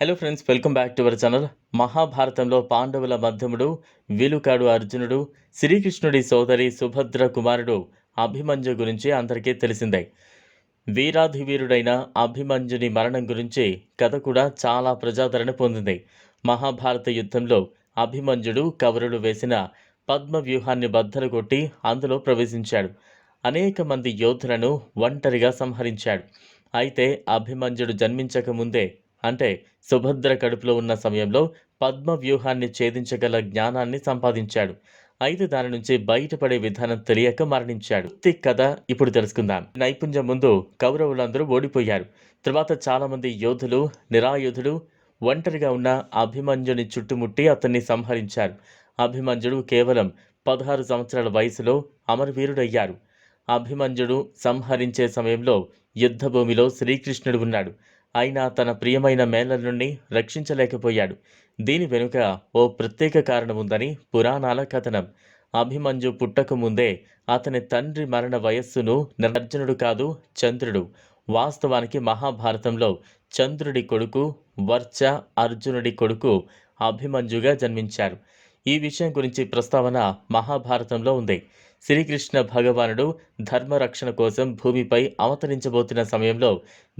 Hello friends welcome back to our channel మహాభారతంలో పాండవుల మధ్యముడు వీలుకాడు అర్జునుడు శ్రీకృష్ణుడి సోదరి సుభద్ర కుమారుడు అభిమన్యు గురించి అందరికీ తెలిసిందే. వీరాధివీరుడైన అభిమన్యుని మరణం గురించి కథ కూడా చాలా ప్రజాదరణ పొందింది. మహాభారత యుద్ధంలో అభిమన్యుడు కవరుడు వేసిన పద్మ వ్యూహాన్ని బద్దలు కొట్టి అందులో ప్రవేశించాడు. అనేక మంది యోధులను ఒంటరిగా సంహరించాడు. అయితే అభిమన్యుడు జన్మించక ముందే అంటే సుభద్ర కడుపులో ఉన్న సమయంలో పద్మ వ్యూహాన్ని ఛేదించగల జ్ఞానాన్ని సంపాదించాడు. అయితే దాని నుంచి బయటపడే విధానం తెలియక మరణించాడు. ఈ కథ ఇప్పుడు తెలుసుకుందాం. నైపుణ్యం ముందు కౌరవులందరూ ఓడిపోయారు. తర్వాత చాలామంది యోధులు నిరాయుధులు ఒంటరిగా ఉన్న అభిమన్యుని చుట్టుముట్టి అతన్ని సంహరించారు. అభిమన్యుడు కేవలం పదహారు సంవత్సరాల వయసులో అమరవీరుడయ్యారు. అభిమన్యుడు సంహరించే సమయంలో యుద్ధభూమిలో శ్రీకృష్ణుడు ఉన్నాడు. అయినా తన ప్రియమైన మేళల నుండి రక్షించలేకపోయాడు. దీని వెనుక ఓ ప్రత్యేక కారణం ఉందని పురాణాల కథనం. అభిమన్యు పుట్టక ముందే అతని తండ్రి మరణ వయస్సును అర్జునుడు కాదు చంద్రుడు. వాస్తవానికి మహాభారతంలో చంద్రుడి కొడుకు వర్చ అర్జునుడి కొడుకు అభిమన్యుగా జన్మించారు. ఈ విషయం గురించి ప్రస్తావన మహాభారతంలో ఉంది. శ్రీకృష్ణ భగవానుడు ధర్మరక్షణ కోసం భూమిపై అవతరించబోతున్న సమయంలో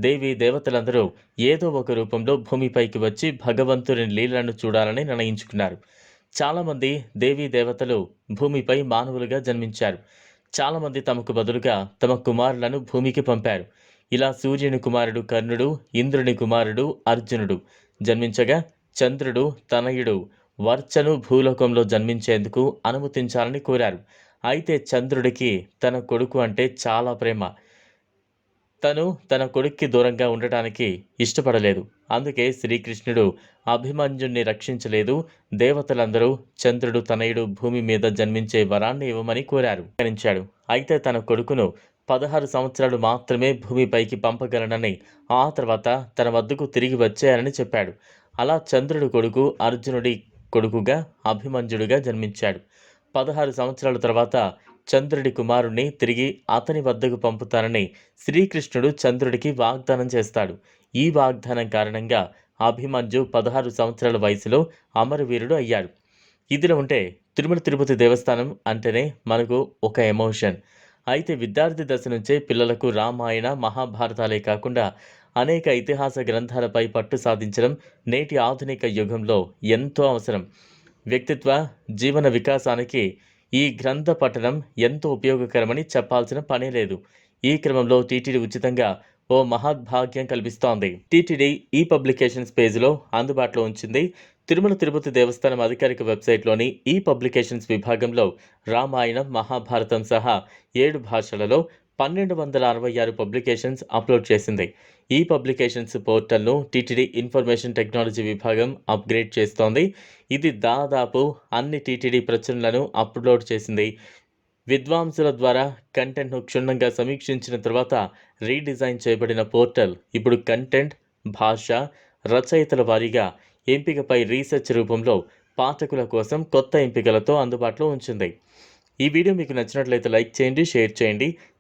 దేవి దేవతలందరూ ఏదో ఒక రూపంలో భూమిపైకి వచ్చి భగవంతుని లీలను చూడాలని నిర్ణయించుకున్నారు. చాలామంది దేవీ దేవతలు భూమిపై మానవులుగా జన్మించారు. చాలామంది తమకు బదులుగా తమ కుమారులను భూమికి పంపారు. ఇలా సూర్యుని కుమారుడు కర్ణుడు ఇంద్రుని కుమారుడు అర్జునుడు. జన్మించగా చంద్రుడు తనయుడు వర్చను భూలోకంలో జన్మించేందుకు అనుమతించాలని కోరారు. అయితే చంద్రుడికి తన కొడుకు అంటే చాలా ప్రేమ. తను తన కొడుక్కి దూరంగా ఉండటానికి ఇష్టపడలేదు. అందుకే శ్రీకృష్ణుడు అభిమన్యుణ్ణి రక్షించలేదు. దేవతలందరూ చంద్రుడు తనయుడు భూమి మీద జన్మించే వరాన్ని ఇవ్వమని కోరారు. గణించాడు అయితే తన కొడుకును పదహారు సంవత్సరాలు మాత్రమే భూమిపైకి పంపగలనని ఆ తర్వాత తన వద్దకు తిరిగి వచ్చాయని చెప్పాడు. అలా చంద్రుడు కొడుకు అర్జునుడి కొడుకుగా అభిమన్యుడిగా జన్మించాడు. పదహారు సంవత్సరాల తర్వాత చంద్రుడి కుమారుణ్ణి తిరిగి అతని వద్దకు పంపుతానని శ్రీకృష్ణుడు చంద్రుడికి వాగ్దానం చేస్తాడు. ఈ వాగ్దానం కారణంగా అభిమన్యు పదహారు సంవత్సరాల వయసులో అమరవీరుడు అయ్యాడు. ఇదిలో ఉంటే తిరుమల తిరుపతి దేవస్థానం అంటేనే మనకు ఒక ఎమోషన్. అయితే విద్యార్థి దశ నుంచే పిల్లలకు రామాయణ మహాభారతాలే కాకుండా అనేక ఇతిహాస గ్రంథాలపై పట్టు సాధించడం నేటి ఆధునిక యుగంలో ఎంతో అవసరం. వ్యక్తిత్వ జీవన వికాసానికి ఈ గ్రంథ పఠనం ఎంతో ఉపయోగకరమని చెప్పాల్సిన పనే లేదు. ఈ క్రమంలో టీటీడీ ఉచితంగా ఓ మహద్భాగ్యం కల్పిస్తోంది. టీటీడీ ఈ పబ్లికేషన్స్ పేజీలో అందుబాటులో ఉంచింది తిరుమల తిరుపతి దేవస్థానం అధికారిక వెబ్సైట్లోని ఈ పబ్లికేషన్స్ విభాగంలో రామాయణం మహాభారతం సహా ఏడు భాషలలో పన్నెండు వందల అరవై ఆరు పబ్లికేషన్స్ అప్లోడ్ చేసింది. ఈ పబ్లికేషన్స్ పోర్టల్ను టీటీడీ ఇన్ఫర్మేషన్ టెక్నాలజీ విభాగం అప్గ్రేడ్ చేస్తోంది. ఇది దాదాపు అన్ని టీటీడీ ప్రచురణలను అప్లోడ్ చేసింది. విద్వాంసుల ద్వారా కంటెంట్ను క్షుణ్ణంగా సమీక్షించిన తర్వాత రీడిజైన్ చేయబడిన పోర్టల్ ఇప్పుడు కంటెంట్ భాష రచయితల వారీగా ఎంపికపై రీసెర్చ్ రూపంలో పాఠకుల కోసం కొత్త ఎంపికలతో అందుబాటులో ఉంచింది. ఈ వీడియో మీకు నచ్చినట్లయితే లైక్ చేయండి షేర్ చేయండి.